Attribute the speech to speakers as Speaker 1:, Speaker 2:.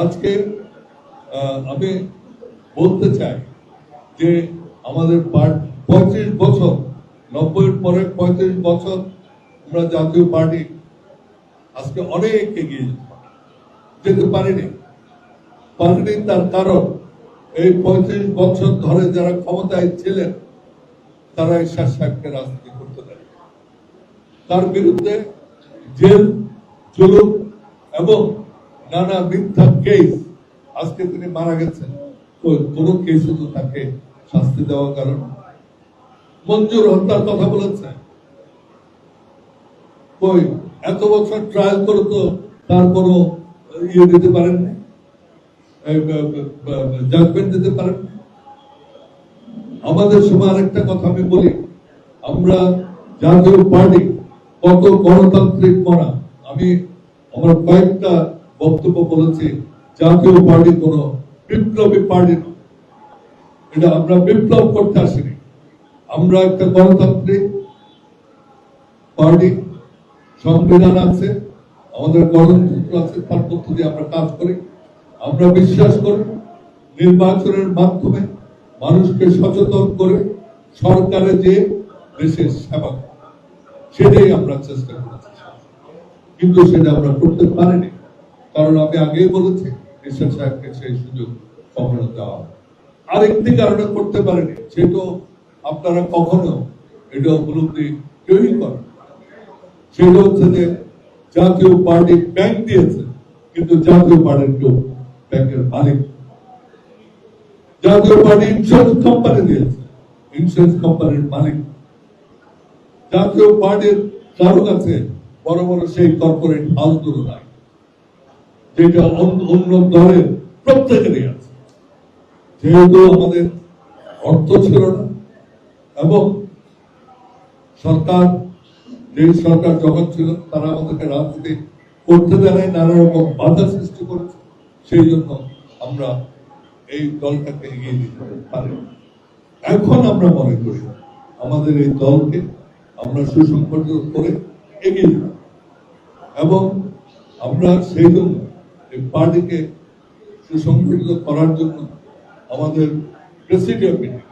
Speaker 1: আজকে আমি বলতে চাই যে আমাদের পঁয়ত্রিশ বছর, নব্বইয়ের পরে পঁয়ত্রিশ বছর আমরা জাতীয় পার্টি আজকে অনেক এগিয়ে যেতে পারিনি। পারিনি তার কারণ, এই পঁয়ত্রিশ বছর ধরে যারা ক্ষমতায় ছিলেন, তারা ঈশ্বর সাহেবকে রাজনীতি করতে দেয় তার বিরুদ্ধে জেল, জুলুম এবং নানা মিথ্যা কেস আজকে তিনি মারা গেছেন। কোনো কেসে তো তাকে শাস্তি দেওয়ার কারণ মঞ্জুর হত্যার কথা বলেছে। কই, এত বছর ট্রায়াল করে তো তার কোনো ইয়ে দিতে পারেননি? জাজমেন্ট দিতে পারেন আমাদের সময় আরেকটা কথা আমি বলি। আমরা জাতীয় পার্টি কত গণতান্ত্রিক মনা আমি আমার কয়েকটা বক্তব্য বলেছি, জাতীয় পার্টি কোন বিপ্লবী পার্টি নয়। এটা আমরা বিপ্লব করতে আসিনি। আমরা একটা গণতান্ত্রিক পার্টি সংবিধান আছে, আমাদের গণতন্ত্র আছে, তার মধ্য দিয়ে আমরা কাজ করি। আমরা বিশ্বাস করি নির্বাচনের মাধ্যমে মানুষকে সচেতন করে সরকারে যে দেশের সেবা সেটাই আমরা চেষ্টা করেছি কিন্তু সেটা আমরা করতে পারিনি। কারণ আমি আগেই বলেছি ঈশ্বর সাহেবকে সেই সুযোগ কখনো দেওয়া হয়। আরেকটি কারণে করতে পারেনি সেটা আপনারা কখনো এটা উপলব্ধি কেউই করেন সেটা হচ্ছে যে জাতীয় পার্টি ব্যাংক দিয়েছে, কিন্তু জাতীয় পার্টির কেউ ব্যাংকের মালিক জাতীয় পার্টি ইন্স্যুরেন্স কোম্পানি দিয়েছে ইন্স্যুরেন্স কোম্পানির মালিক। জাতীয় পার্টির কারও কাছে বড় বড় সেই কর্পোরেট হাউসগুলো নাই যেটা অন্য দলের প্রত্যেকেরই আছে। যেহেতু আমাদের অর্থ ছিল না, এবং সরকার যে সরকার যখন ছিল, তারা আমাদেরকে রাজনীতি করতে দেয় নানা রকম বাধা সৃষ্টি করেছে। সেই জন্য আমরা এই দলটাকে এগিয়ে দিতে পারি এখন আমরা মনে করি, আমাদের এই দলকে আমরা সুসংগঠিত করে এগিয়ে যাব এবং আমরা সেই জন্য এই পার্টিকে সুসংগঠিত করার জন্য আমাদের প্রেসিডিয়াম মিটিং